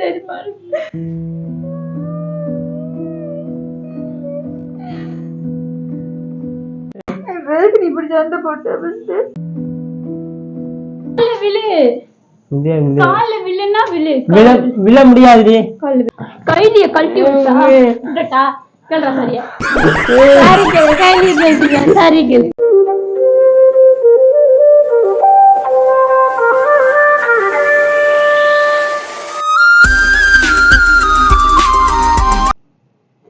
தெரியுமா எதுக்கு நீ இப்படி சண்டை போட்ட ஃபர்ஸ்ட் விழு. கால்ல விழுன்னா விழு. விழ முடியாதுடி. கால்ல விழு. கைதிய கழட்டி விட்டா விடட்டா கேள்றா சரியா? சாரி கேளு கைலி கேள்றா சாரி கேளு.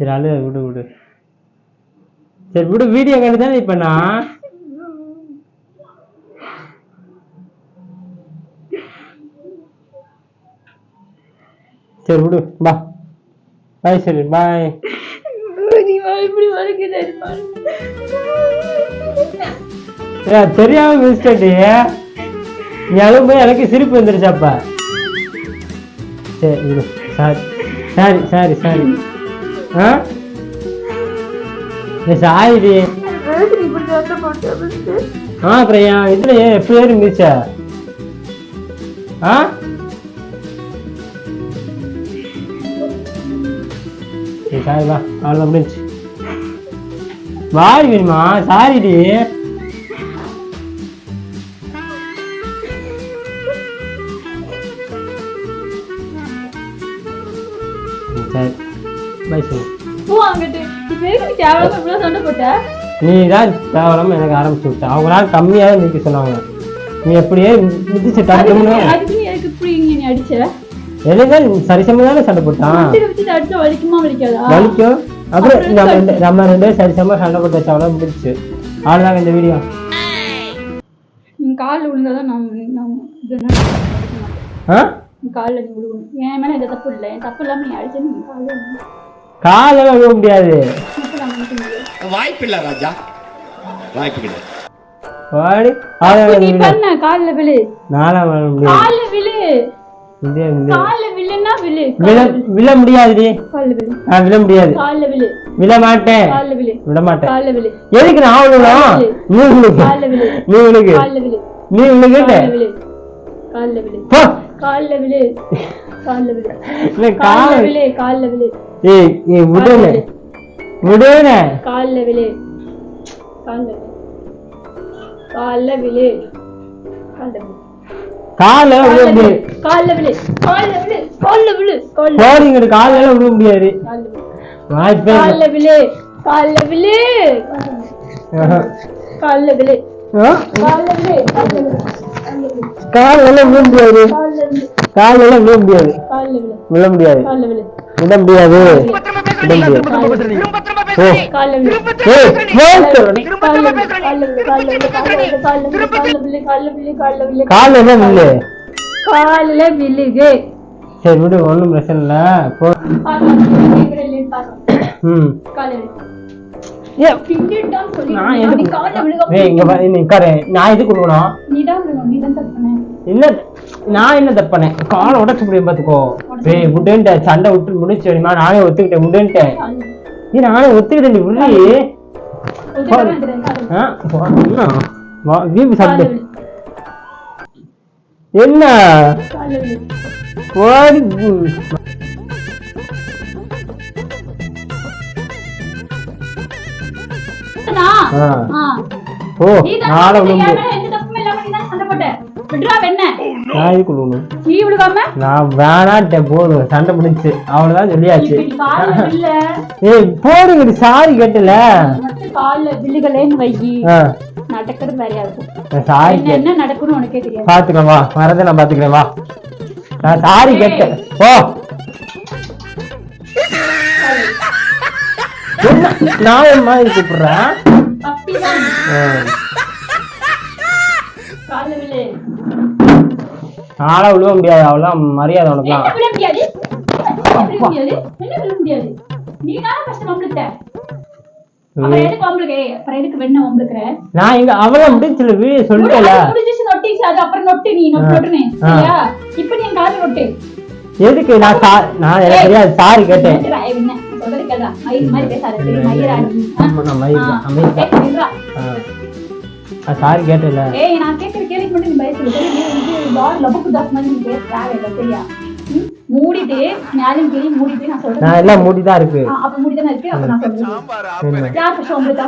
சரி அழு விடு விடு. சரி விடு வீடியோ கண்டு தானே இப்ப நான்? சரி விடு பா. பாய் சரி பாய் தெரியுமா மிஸ்டேட்டு நீ அழும்போது எனக்கு சிரிப்பு வந்துருச்சாப்பா? சரி சாரி சாரி சாரி சாரி ஆ? சாரிடி ஆ அப்புறம் இதுல எப்படி ஆ? சாரி வா அவ்வளோதான் முடிஞ்சு வாடி சாரிடி இவ்வளவு சண்டை போட்ட நீ தான் தேவையில்லாம எனக்கு ஆரம்பிச்சு விட்ட அவங்களால கம்மியாக நிற்க சொன்னாங்க. நீ எப்படியே மிதிச்சு டக்குன்னு அதுக்கு நீ எதுக்கு இப்படி இங்க நீ அடிச்ச? எதுதான் சரிசம தானே சண்டை போட்டான் வண்டியில வச்சு அடிச்சா வலிக்குமா வலிக்காதா? வலிக்கும் அப்புறம் நம்ம ரெண்டு நம்ம ரெண்டு பேரும் சரிசமமா சண்டை போட்டு வச்சா அவ்வளோ முடிச்சு அவ்வளோதாங்க இந்த வீடியோ. நீ காலில் விழுந்தாதான் நான் நான் ஆ? காலில் நீ விழுகணும். என் மேல தப்பு இல்லை. என் தப்பு இல்லாம நீ அடிச்சா நீ காலில் காலெல்லாம் விழ முடியாது. முடியாது வாய்ப்பில்லை ராஜா வாய்ப்பு கிடையாது வாடி காலில் விழு விழ முடியாது காலில் விழு காலில் விழுன்னா விழு விழ விழ முடியாதுடி காலில் விழு நான் விழ முடியாது காலில் விழு விழ மாட்டேன் காலில் விழு விட மாட்டேன் காலில் விழு எதுக்கு நான் விழுணும் நீ விழுகு காலில் விழு நீ விழுகு காலில் விழு நீ விழுகிட்ட காலில் விழு காலில் விழு போ காலில் விழு காலில் விழு இல்லை காலில் கால் விழு காலில் விழு ஏய் ஏய் விடுனே விடுனே காலில் விழு காலில் காலில் விழு காலில் விழு காலில் விழு காலில் விழு காலில் விழு காலில் போறீங்க காலெல்லாம் விழ முடியாது காலில் வாய்ப்பே. காலில் விழு காலில் விழு ஆஹா. காலில் விழு ஆ? காலில் விழு காலில் விழு காலெல்லாம் விழ முடியாது காலில் விழ முடியாது காலில் விழு முடியாது விட முடியாது முடியாது காலில் என்ன வில்லு காலில் விழுகு சரி விடு ஒன்றும் பிரச்சனை இல்லை. ம். நான் எதுக்கு ஏய் இங்க பாரு நீ உட்காரு. நான் எதுக்கு பண்ண. இல்ல நான் என்ன தப்பனேன் காலை உடச்சு முடியும் பாத்துக்கோ. ஏய் விட்டுன்ட்டேன் சண்டை விட்டு முடிச்சு வேணுமா? நானே ஒத்துக்கிட்டேன் விழு. நீ நானே ஒத்துக்கிட்டேன் நீ போ, என்ன? போட்ட. விட்றா வெண்ண. நான் இதுக்கு விழுணும் நீ விழுகாம? நான் வேணான்ட்டேன் போதும். சண்டை முடிச்சு அவ்வளவுதான் சொல்லியாச்சு. ஏய் போடுங்கடி சாரி கேட்டல. நடக்கிறது வேறையா இருக்கும். நான் சாரி என்ன நடக்கும்னு உனக்கே தெரியாது. பாத்துக்கலாம் வா. வரதை நான் பாத்துக்கிறேன் வா. நான் சாரி கேட்டேன் ஓ நான் மாதிரி கூப்பிடுறேன்? விழு. நாளா விழுவ முடியாது அவ்வளோ மரியாதை என்ன உனக்குலாம் விழ முடியாது? என்ன விழ முடியாது? என்ன விழ முடியாது? நீ தானே first வம்பிழுத்த. அப்புறம் எதுக்கு வம்பிழுக்க? ஏய், அப்புறம் எதுக்கு வெண்ணெய் வம்பிழுக்கிற? நான் இங்க அவள முடிச்சுல வீடியோ சொல்லிட்டல அது முடிஞ்சிச்சு, நொட்டிச்சு, அது அப்புறம் நொட்டு நீ. சரியா? இப்ப நொட்டு. எதுக்கு நான் நான் எனக்கு தெரியாது சாரி கேட்டேன் நான் மாதிரி பேசாத, சரி, மயிரா நான் தான், தான். நான் கேட்டல ஏய், நான் கேட்கிற கேள்விக்கு மட்டும் நீ. சரி, நீ வந்து லாரி லபக்கு தாஸ் மாதிரி நீ பேச தேவையில்லை, சரியா? மூடிட்டு மேலும் கீழே மூடிட்டு நான் நான் சொல்றேன் எல்லாம் மூடிதான் இருக்கு. ஆ, அப்ப மூடிதானே இருக்கு? அப்ப நான் சொல்றேன்? யார் ஃபர்ஸ்ட் உங்களுக்கு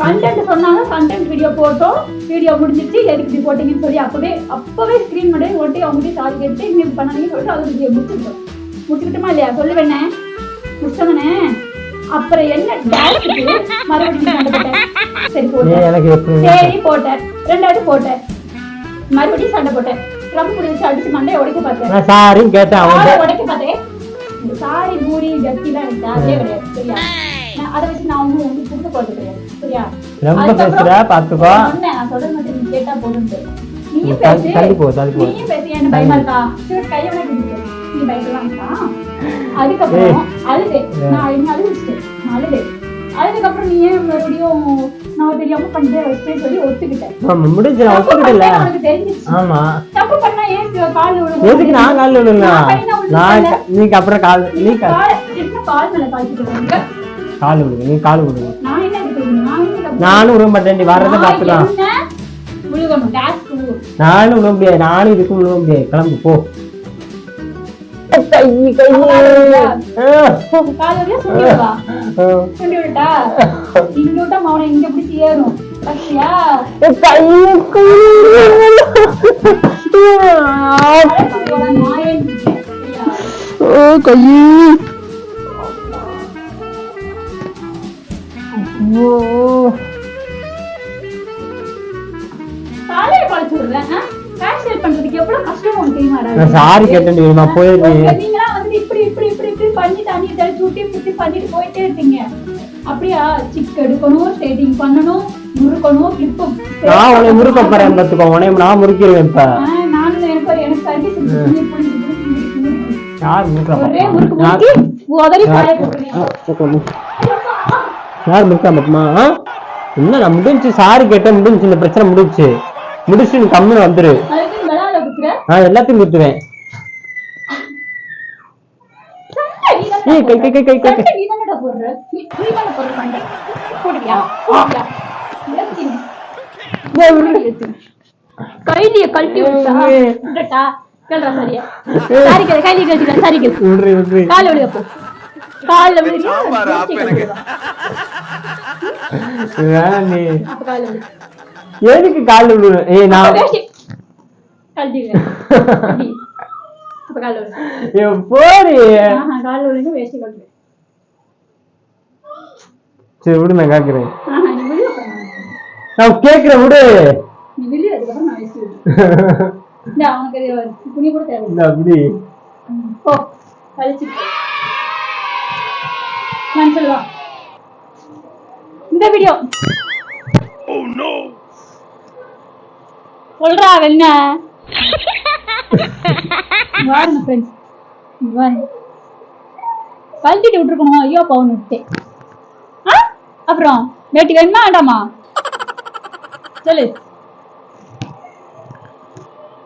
கண்டென்ட் சொன்னாங்க கண்டென்ட் வீடியோ போட்டோம். வீடியோ முடிஞ்சிச்சு எதுக்கு இப்படி போட்டீங்கன்னு சொல்லி அப்பவே அப்பவே ஸ்கிரீன் பண்ணி ஒட்டி அவங்க சாரி கேட்டு இங்க பண்ணாங்கன்னு சொல்லிட்டு அது வீடியோ முடிச்சுட்டோம் முடிச்சுக்கிட்டுமா இல்லையா? சொல்லு வேணே முடிச்சவனே அப்புறம் என்ன மறுபடியும் சண்டை போட்டேன் சரி போட்டேன் சரி போட்டேன் ரெண்டாவது போட்டேன் மறுபடியும் சண்டை போட்டேன் ட்ரம் பிடிச்சி அடிச்சு மண்டையை உடைக்க பார்த்தேன் சாரின்னு கேட்டேன் உடைக்க பார்த்தேன் இந்த சாரி பூரி எனக்கு தேவையே கிடையாது சரியா? அதை வச்சு நான் ஒன்றும் கிடையாது சரியா? ரொம்ப பேசுற. நான் சொல்றது மட்டும் நீ கேட்டா நீ பேசு. பேசு, பயமா இருக்கா? சரி, கையை நீ பயப்படலாம்? அதுக்கப்புறம். நான் அழுது-. நான் நீ ஏன் மறுபடியும் நான் தெரியாம பண்ணிட்டே வச்சிட்டேன்னு சொல்லி ஒத்துக்கிட்டேன். ஆமா, முடிஞ்சு நான் தப்பு ஒத்துக்கிட்டல பண்ணேன்னு உனக்கு தெரிஞ்சிச்சு. ஆமா. தப்பு பண்ணா ஏன் கால் விழுகும்? எதுக்கு நான் நீக்கு அப்புறம் கால் நீ கால் என்ன கால் மேல கால் வச்சுட்டு கால் விடுங்க நீ கால் விடுங்க நான் என்ன நானும் விட மாட்டேன் வர்றதை பார்த்துக்கலாம். நானும் விட முடியாது நானும் இதுக்கு விட முடியாது. கிளம்பு போ. கை கை காலையில சுண்டி விடவா சுண்டி விட்டா இங்க விட்டா மவனை இங்க பிடிச்சி ஏறும் பத்தியா மாயன் காலையில நான் சாரி கேட்டேன் தெரியுமா போயிருக்கேன் நீங்களா வந்து இப்படி இப்படி இப்படி இப்படி பண்ணி தண்ணி தெளிச்சு விட்டு இப்படி பண்ணிட்டு போயிட்டே இருப்பீங்க. அப்படியா? சிக் எடுக்கணும் ஸ்ட்ரைட்டிங் பண்ணணும் முறுக்கணும் கிளிப்பு நான் உன்னை முறுக்க போறேன் பாத்துக்கோ உன்னை நான் முறுக்கிடுவேன் இப்ப. நானும் எனக்கு எனக்கு சர்வீஸ் யார் முறுக்கா பாத்துமா என்ன நான் முடிஞ்சு சாரி கேட்டேன் முடிஞ்சு இந்த பிரச்சனை முடிஞ்சு முடிச்சு நீ கம்முன்னு வந்துரு அதுக்கு நீ விளையாட குத்துற நான் எல்லாத்தையும் குத்துவேன் ஏய், கை, கை, கை, கை, கை. சண்டை நீ தானடா போடுற? நீ நீ தானே போடுற சண்டை போடுறியா? போடுறியா? ஏத்தினு. ஏத்தினு. கைலிய கழட்டி விட்டா விட்டுட்டா? கேள்றா சரியா? சாரி கேளு கைலிய கழட்டிக்கலாம் சாரி கேளு. விடுறி விடுறி கால விழுக போ. கால விழுக வேணாம் நீ. அப்ப கால விழு. எதுக்கு கால் விடு ஏய் நான் வேஷ்டி கழட்டிடுறேன் அப்படி. அப்ப கால விழு ஏய், போடி ஆஹா கால விழுங்க வேஷ்டி கழட்டு சரி விடு நான் கேக்குறேன் நான் கேக்குறேன் விடு. அப்படி இந்த வீடியோ சொல்றா என்ன வாருங்க ஃப்ரெண்ட்ஸ் வாருங்க கழட்டிட்டு விட்டுருக்கணும்? ஐயோ பவுன் விட்டேன். ஆ? அப்புறம் வேட்டி வேணுமா வேண்டாமா? சொல்லு.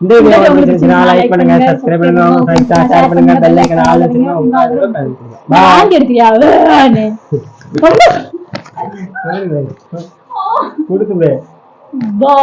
இந்த வீடியோ உங்களுக்கு பிடிச்சிருந்தா லைக் பண்ணுங்க சப்ஸ்கிரைப் பண்ணுங்க உங்க ஃப்ரெண்ட்ஸ் ஷேர் பண்ணுங்க பெல் ஐகான் ஆல் வச்சுங்க உங்க ஆதரவு பயன்படுத்துங்க பாய் வாந்தி எடுக்கிறியா வேணு. கொடுத்து பா